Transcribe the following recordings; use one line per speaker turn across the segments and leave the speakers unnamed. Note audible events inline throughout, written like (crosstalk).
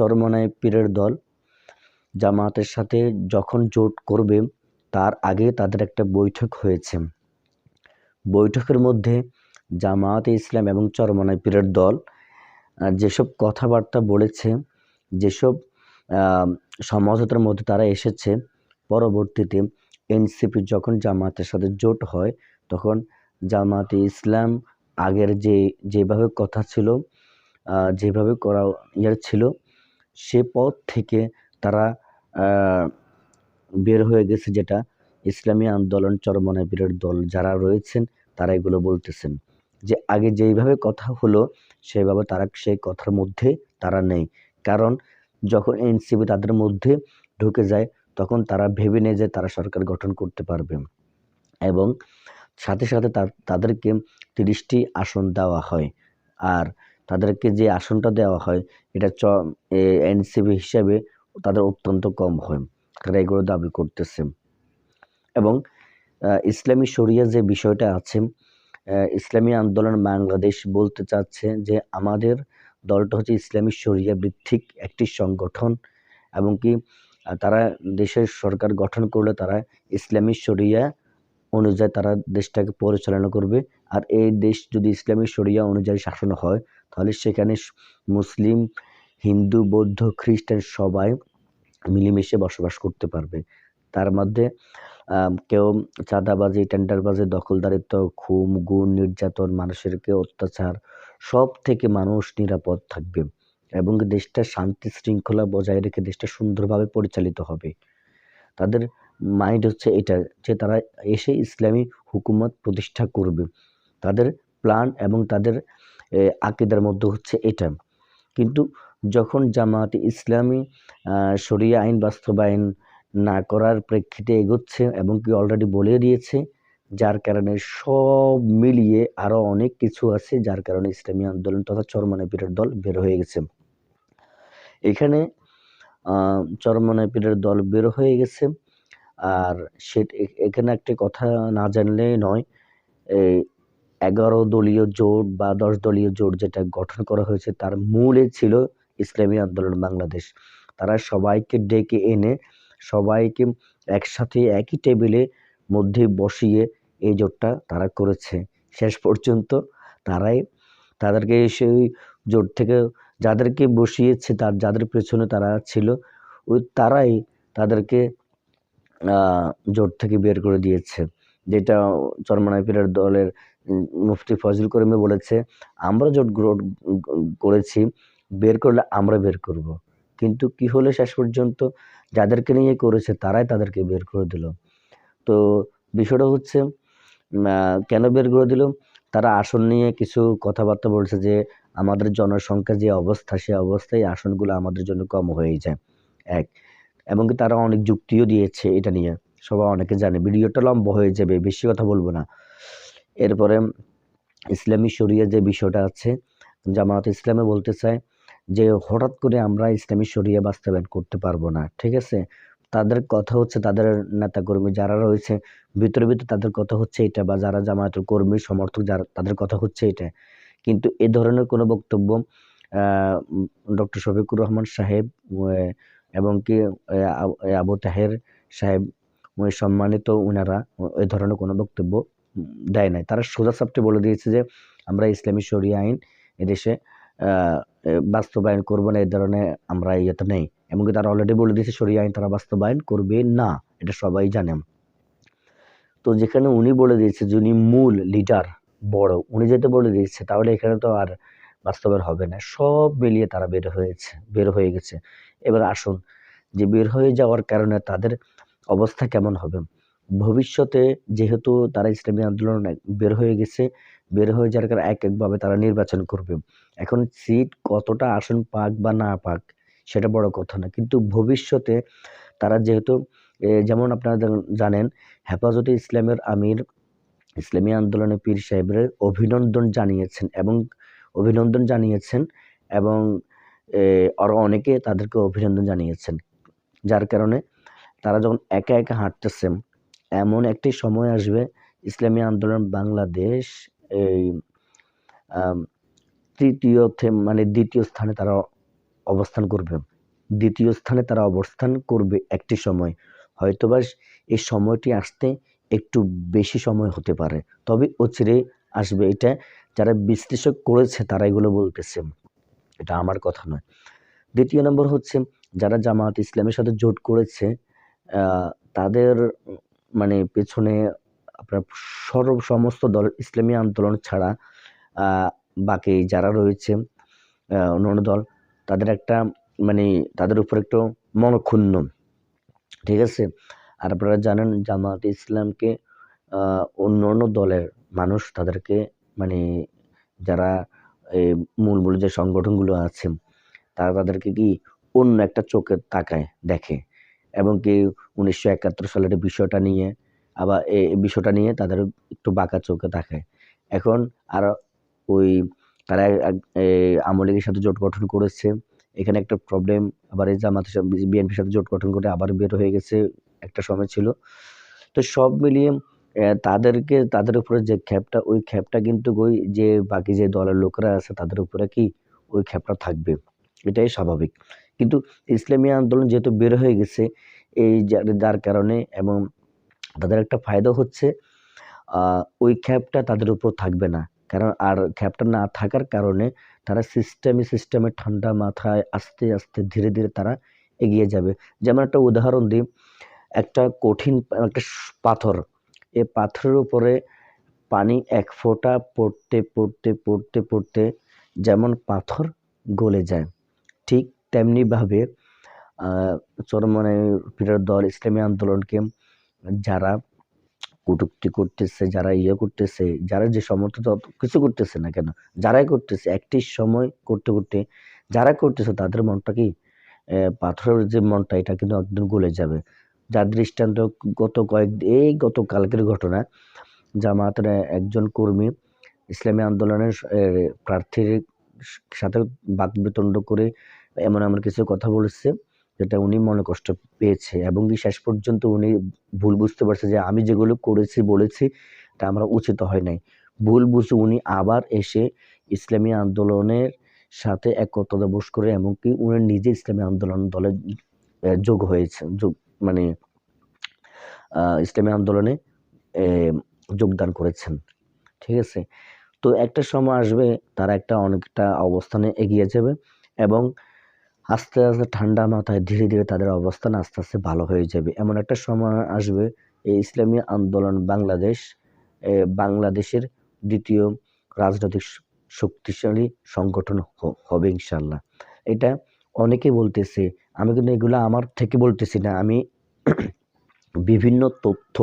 চরমনায় পীরের দল জামায়াতের সাথে যখন জোট করবে, তার আগে তাদের একটা বৈঠক হয়েছে। বৈঠকের মধ্যে জামায়াতে ইসলাম এবং চরমনায় পীরের দল যেসব কথাবার্তা বলেছে, যেসব সমঝোতার মধ্যে তারা এসেছে, পরবর্তীতে এনসিপি যখন জামাতের সাথে জোট হয়, তখন জামাতে ইসলাম আগের যে, যেভাবে কথা ছিল যেভাবে করা ইয়ার ছিল সে পথ থেকে তারা বের হয়ে গেছে যেটা ইসলামী আন্দোলন চরমনায় বীরের দল যারা রয়েছেন তারা এগুলো বলতেছেন। যে আগে যেইভাবে কথা হলো সেভাবে তারা সেই কথার মধ্যে তারা নেই। কারণ যখন এনসিপি তাদের মধ্যে ঢুকে যায় তখন তারা ভেবে নেয় যে তারা সরকার গঠন করতে পারবে। এবং সাথে সাথে তাদেরকে তিরিশটি আসন দেওয়া হয়। আর তাদেরকে যে আসনটা দেওয়া হয়, এটা চ এনসিপি হিসাবে তাদের অত্যন্ত কম হয়। তারা এগুলো দাবি করতেছে। এবং ইসলামী শরিয়া যে বিষয়টা আছে ইসলামী আন্দোলন বাংলাদেশ বলতে চাচ্ছে যে আমাদের দলটা হচ্ছে ইসলামী শরিয়া ভিত্তিক একটি সংগঠন এবং কি তারা দেশের সরকার গঠন করলে তারা ইসলামী শরিয়া অনুযায়ী তারা দেশটাকে পরিচালনা করবে। আর এই দেশ যদি ইসলামী শরিয়া অনুযায়ী শাসন হয় তাহলে সেখানে মুসলিম, হিন্দু, বৌদ্ধ, খ্রিস্টান সবাই মিলেমিশে বসবাস করতে পারবে। তার মধ্যে কেউ চাঁদাবাজি, টেন্ডারবাজি, দখলদারিত্ব, খুন গুণ নির্যাতন মানুষেরকে অত্যাচার, সব থেকে মানুষ নিরাপদ থাকবে এবং দেশটা শান্তি শৃঙ্খলা বজায় রেখে দেশটা সুন্দরভাবে পরিচালিত হবে। তাদের মাইন্ড হচ্ছে এটা, যে তারা এসে ইসলামী হুকুমত প্রতিষ্ঠা করবে। তাদের প্ল্যান এবং তাদের আকিদার মধ্যে হচ্ছে এটা। কিন্তু যখন জামায়াতে ইসলামী শরিয়া আইন বাস্তবায়ন না করার প্রেক্ষিতে এগোচ্ছে এবং কি অলরেডি বলে দিয়েছে, যার কারণে সব মিলিয়ে আরও অনেক কিছু আছে যার কারণে ইসলামী আন্দোলন তথা চরমনায় পীরের দল বের হয়ে গেছে। এখানে চরমনায় পীরের দল বের হয়ে গেছে। আর সে এখানে একটি কথা না জানলেই নয় এগারো দলীয় জোট বা দশ দলীয় জোট যেটা গঠন করা হয়েছে, তার মূলে ছিল ইসলামী আন্দোলন বাংলাদেশ। তারা সবাইকে ডেকে এনে সবাইকে একসাথে একই টেবিলে মধ্যে বসিয়ে এই জোটটা তারা করেছে। শেষ পর্যন্ত তারাই তাদেরকে সেই জোট থেকে যাদেরকে বসিয়েছে, তার যাদের পেছনে তারা ছিল, ওই তারাই তাদেরকে জোট থেকে বের করে দিয়েছে। যেটা চরমনাই পীরের দলের মুফতি ফজল করিমে বলেছে, আমরা জোট করেছি, বের করলে আমরা বের করব। কিন্তু কি হলো শেষ পর্যন্ত? যাদেরকে নিয়ে করেছে তারাই তাদেরকে বের করে দিল। তো বিষয়টা হচ্ছে কেন বের করে দিল? তারা আসন নিয়ে কিছু কথাবার্তা বলছে যে, আমাদের জনসংখ্যা যে অবস্থা, সে অবস্থায় আসনগুলো আমাদের জন্য কম হয়ে যায়। এক, এবং তারা অনেক যুক্তিও দিয়েছে এটা নিয়ে। সবাই অনেকে জানে, ভিডিওটা লম্বা হয়ে যাবে, বেশি কথা বলব না। এরপরে ইসলামী শরিয়া যে বিষয়টা আছে জামাত ইসলামে বলতে চায় যে হঠাৎ করে আমরা ইসলামী শরিয়া বাস্তবায়ন করতে পারব না, ঠিক আছে? তাদের কথা হচ্ছে তাদের নেতাকর্মী যারা রয়েছে, ভিতরে ভিতরে তাদের কথা হচ্ছে এটা বা যারা জামায়াতের কর্মী, সমর্থক যারা, তাদের কথা হচ্ছে এটা। কিন্তু এ ধরনের কোনো বক্তব্য ডক্টর শফিকুর রহমান সাহেব এবং কি আবু তাহের সাহেব সম্মানিত ওনারা এ ধরনের কোনো বক্তব্য দেয় নাই। তারা সোজা সাপটে বলে দিয়েছে যে, আমরা ইসলামী শরিয়া আইন এদেশে বাস্তবায়ন করব না এই ধরনের আমরা ইয়েতে নেই। এমনকি তারা অলরেডি বলে দিয়েছে, শরিয়া আইন তারা বাস্তবায়ন করবে না, এটা সবাই জানেন তো যেখানে উনি বলে দিয়েছে যে, উনি মূল লিডার বড়, উনি যেতে বলে দিয়েছে, তাহলে এখানে তো আর বাস্তবায়ন হবে না। সব মিলিয়ে তারা বের হয়েছে, বের হয়ে গেছে। এবার আসুন, যে বের হয়ে যাওয়ার কারণে তাদের অবস্থা কেমন হবে? ভবিষ্যতে যেহেতু তারা ইসলামী আন্দোলন বের হয়ে গেছে, বের হয়ে যাওয়ার কারণে এক একভাবে তারা নির্বাচন করবে। এখন সিট কতটা আসন পাক বা না পাক, সেটা বড় কথা না। কিন্তু ভবিষ্যতে তারা যেহেতু যেমন আপনারা জানেন, হেফাজতে ইসলামের আমির ইসলামী আন্দোলনে পীর সাহেবের অভিনন্দন জানিয়েছেন এবং অভিনন্দন জানিয়েছেন এবং আরও অনেকে তাদেরকে অভিনন্দন জানিয়েছেন। যার কারণে তারা যখন একা একা হাঁটতেছেন এমন একটি সময় আসবে, ইসলামী আন্দোলন বাংলাদেশ এই তৃতীয় মানে দ্বিতীয় স্থানে তারা অবস্থান করবে। দ্বিতীয় স্থানে তারা অবস্থান করবে একটি সময়। হয়তোবা এই সময়টি আসতে একটু বেশি সময় হতে পারে, তবে অচিরে আসবে এটা যারা বিশ্লেষক করেছে তারা এগুলো বলতেছে। এটা আমার কথা নয়। দ্বিতীয় নম্বর হচ্ছে, যারা জামাত ইসলামের সাথে জোট করেছে তাদের মানে পেছনে আপনার সর্ব সমস্ত দল, ইসলামী আন্দোলন ছাড়া বাকি যারা রয়েছে অন্যান্য দল, তাদের একটা মানে তাদের উপর একটু মনক্ষুণ্ণ। ঠিক আছে? আর আপনারা জানেন জামাত ইসলামকে অন্য অন্য দলের মানুষ তাদেরকে মানে যারা এই মূল মূল যে সংগঠনগুলো আছে, তারা তাদেরকে কি অন্য একটা চোখে তাকায়, দেখে। এবং কি উনিশশো একাত্তর সালের বিষয়টা নিয়ে, আবার এই বিষয়টা নিয়ে তাদের একটু বাঁকা চোখে তাকায় এখন আর ওই তারা আওয়ামী লীগের সাথে জোট গঠন করেছে, এখানে একটা প্রবলেম আবার এই জামাতের সাথে বিএনপির সাথে জোট গঠন করে আবার বের হয়ে গেছে একটা সময় ছিল। তো সব মিলিয়ে তাদেরকে, তাদের উপরে যে খ্যাপটা, ওই খ্যাপটা কিন্তু ওই যে বাকি যে দলের লোকরা আছে তাদের উপরে কি ওই খ্যাপটা থাকবে। এটাই স্বাভাবিক। কিন্তু ইসলামী আন্দোলন যেহেতু বের হয়ে গেছে, এই যার- কারণে এবং তাদের একটা ফায়দা হচ্ছে ওই খ্যাপটা তাদের উপর থাকবে না। কারণ আর খ্যাপটা না থাকার কারণে তারা সিস্টেমে সিস্টেমে ঠান্ডা মাথায় আস্তে আস্তে ধীরে ধীরে তারা এগিয়ে যাবে। যেমন একটা উদাহরণ দিই, একটা কঠিন, একটা পাথর, এ পাথরের উপরে পানি এক ফোঁটা পড়তে পড়তে পড়তে পড়তে যেমন পাথর গলে যায়, ঠিক তেমনিভাবে চরমনে পীরের দল, ইসলামী আন্দোলনকে যারা কটূক্তি করতেছে, যারা ইয়ে করতেছে, যারা যে সমর্থ যত কিছু করতেছে না কেন? যারাই করতেছে, একটি সময় করতে করতে যারা করতেছে তাদের মনটা কি পাথরের যে মনটা, এটা কিন্তু একদম গলে যাবে। যার দৃষ্টান্ত গত কয়েক, এই গত কালকের ঘটনা জামাতের একজন কর্মী ইসলামী আন্দোলনের প্রার্থীর সাথে বাকবিতণ্ড করে এমন এমন কিছু কথা বলেছে, যেটা উনি মনে কষ্ট পেয়েছে এবং কি শেষ পর্যন্ত উনি ভুল বুঝতে পারছে যে আমি যেগুলো করেছি, বলেছি, তা আমার উচিত হয় নাই। ভুল বুঝে উনি আবার এসে ইসলামী আন্দোলনের সাথে একতা বোস করে এমনকি উনি নিজে ইসলামী আন্দোলন দলে যোগ হয়েছে, যোগ মানে ইসলামী আন্দোলনে যোগদান করেছেন। ঠিক আছে? তো একটা সময় আসবে, তারা একটা অনেকটা অবস্থানে এগিয়ে যাবে এবং আস্তে আস্তে ঠান্ডা মাথায় ধীরে ধীরে তাদের অবস্থান আস্তে আস্তে ভালো হয়ে যাবে। এমন একটা সময় আসবে, এই ইসলামী আন্দোলন বাংলাদেশ বাংলাদেশের দ্বিতীয় রাজনৈতিক শক্তিশালী সংগঠন হবে ইনশাল্লাহ এটা অনেকে বলতেছে, আমি কিন্তু এগুলো আমার থেকে বলতেছি না, আমি (clears throat) বিভিন্ন তথ্য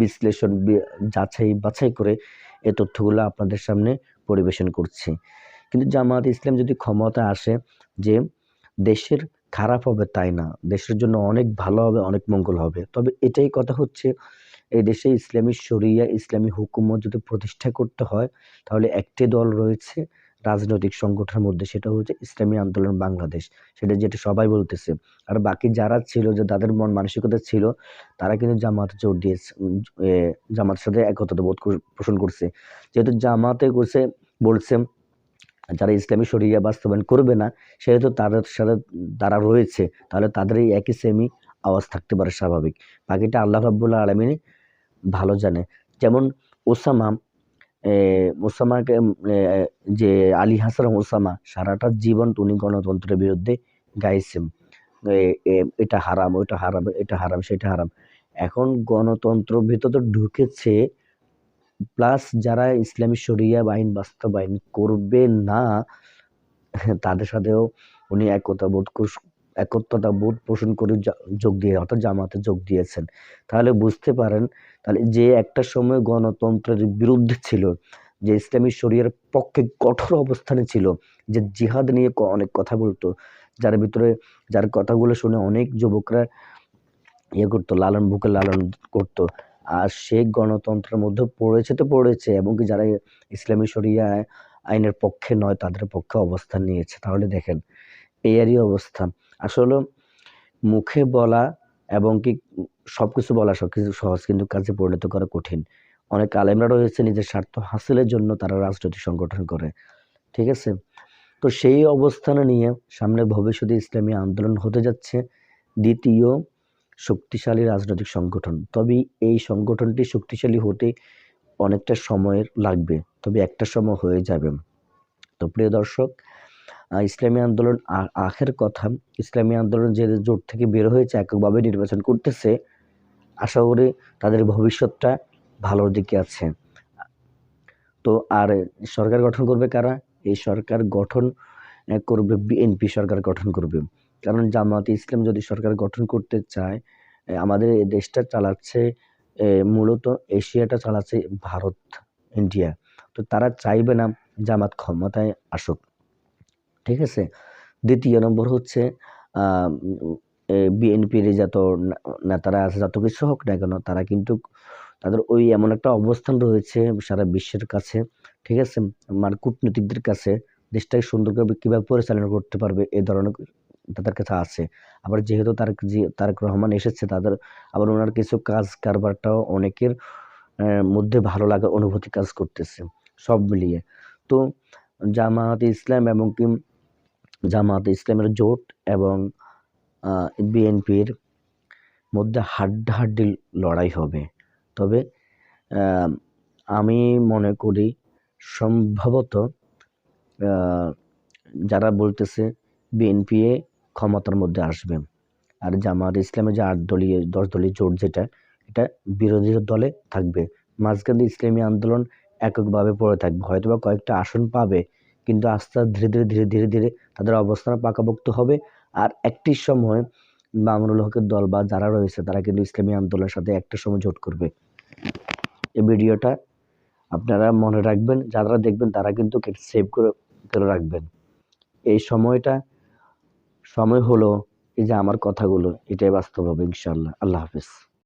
বিশ্লেষণ যাচাই, বাছাই করে এই তথ্যগুলো আপনাদের সামনে পরিবেশন করছি। কিন্তু জামাত ইসলাম যদি ক্ষমতা আসে যে দেশের খারাপ হবে তাই না? দেশের জন্য অনেক ভালো হবে, অনেক মঙ্গল হবে। তবে এটাই কথা হচ্ছে, এই দেশে ইসলামী শরিয়া, ইসলামী হুকুমত যদি প্রতিষ্ঠা করতে হয়, তাহলে একটি দল রয়েছে রাজনৈতিক সংগঠনের মধ্যে, সেটা হচ্ছে ইসলামী আন্দোলন বাংলাদেশ। সেটা যেটা সবাই বলতেছে। আর বাকি যারা ছিল, যে তাদের মন মানসিকতা ছিল, তারা কিন্তু জামাতে জোর দিয়েছে জামাতের সাথে একতা বোধ পোষণ করছে। যেহেতু জামাতে করছে বলছে যারা ইসলামী শরিয়া বাস্তবায়ন করবে না, সেহেতু তাদের সাথে তারা রয়েছে, তাহলে তাদের এই একই সেমি আওয়াজ থাকতে পারে স্বাভাবিক। বাকিটা আল্লাহ রাব্বুল্লাহ আলমিনই ভালো জানে। যেমন ওসামা ওসামাকে যে আলী হাসান ওসামা, সারাটা জীবন উনি গণতন্ত্রের বিরুদ্ধে গাইছেন। এটা হারাম, ওইটা হারাম, এটা হারাম, সেটা হারাম। এখন গণতন্ত্র ভিতরে ঢুকেছে প্লাস যারা ইসলামী শরিয়া আইন বাস্তবায়ন করবে না, তাদের সাথেও উনি একতা বোধ একত্রতা বোধ পোষণ করে যোগ দিয়ে, অর্থাৎ জামাতে যোগ দিয়েছেন। তাহলে বুঝতে পারেন, তাহলে যে একটা সময় গণতন্ত্রের বিরুদ্ধে ছিল, যে ইসলামী শরিয়ার পক্ষে কঠোর অবস্থানে ছিল, যে জিহাদ নিয়ে অনেক কথা বলতো, যার ভিতরে যার কথাগুলো শুনে অনেক যুবকরা ইয়ে করতো, লালন বুকে লালন করতো। আর সে গণতন্ত্রের মধ্যে পড়েছে তো পড়েছে, এবং কি যারা ইসলামী শরিয়া আইনের পক্ষে নয়, তাদের পক্ষে অবস্থান নিয়েছে। তাহলে দেখেন, এরই অবস্থা। আসলে মুখে বলা এবং কি সব কিছু বলা সব কিছু সহজ, কিন্তু কাজে পরিণত করা কঠিন। অনেক আলেমরা রয়েছে নিজের স্বার্থ হাসিলের জন্য তারা রাজনৈতিক সংগঠন করে। ঠিক আছে? তো সেই অবস্থানে নিয়ে সামনে ভবিষ্যতে ইসলামী আন্দোলন হতে যাচ্ছে। দ্বিতীয় শক্তিশালী রাজনৈতিক সংগঠন। তবে এই সংগঠনটি শক্তিশালী হতে অনেকটা সময়ের লাগবে, তবে একটা সময় হয়ে যাবে। তো প্রিয় দর্শক ইসলামী আন্দোলন আখের কথা। ইসলামী আন্দোলন যে জোট থেকে বের হয়েছে, এককভাবে নির্বাচন করতেছে, আশা করি তাদের ভবিষ্যৎটা ভালোর দিকে আছে। তো আর সরকার গঠন করবে কারা? এই সরকার গঠন করবে বিএনপি সরকার গঠন করবে। কারণ জামাত ইসলাম যদি সরকার গঠন করতে চায় আমাদের দেশটা চালাচ্ছে মূলত এশিয়াটা চালাচ্ছে ভারত, ইন্ডিয়া। তো তারা চাইবে না জামাত ক্ষমতায় আসুক। ঠিক আছে? দ্বিতীয় নম্বর হচ্ছে বিএনপির যত নেতারা আছে, যত কিছু হোক না কেন, তারা কিন্তু তাদের ওই এমন একটা অবস্থান রয়েছে সারা বিশ্বের কাছে। ঠিক আছে? মানে কূটনীতিকদের কাছে দেশটাকে সুন্দর করে কীভাবে পরিচালনা করতে পারবে, এ ধরনের তাদের কাছে আছে। আবার যেহেতু তারেক জি, তারেক রহমান এসেছে, তাদের আবার ওনার কিছু কাজ কারবারটাও অনেকের মধ্যে ভালো লাগা অনুভূতি কাজ করতেছে, সব মিলিয়ে। তো জামায়াতে ইসলাম এবং কি জামায়াতে ইসলামের জোট এবং বিএনপির মধ্যে হাড্ডাহাড্ডি লড়াই হবে। তবে আমি মনে করি সম্ভবত যারা বলতেছে বিএনপি ক্ষমতার মধ্যে আসবে। আর জামায়াত ইসলামের যে আট দলীয় দশ দলীয় জোট যেটা, এটা বিরোধী দলে থাকবে। মাঝখান ইসলামী আন্দোলন এককভাবে পড়ে থাকবে। হয়তো বা কয়েকটা আসন পাবে, কিন্তু আস্তে আস্তে ধীরে ধীরে ধীরে ধীরে ধীরে তাদের অবস্থান পাকাপোক্ত হবে। আর একটি সময় মামুনুল হকের দল বা যারা রয়েছে, তারা কিন্তু ইসলামী আন্দোলনের সাথে একটা সময় জোট করবে। এই ভিডিওটা আপনারা মনে রাখবেন, যারা দেখবেন তারা কিন্তু সেভ করে করে রাখবেন। এই সময়টা সময় হলো এই যে আমার কথাগুলো এটাই বাস্তব হবে ইনশাল্লাহ আল্লাহ হাফিজ।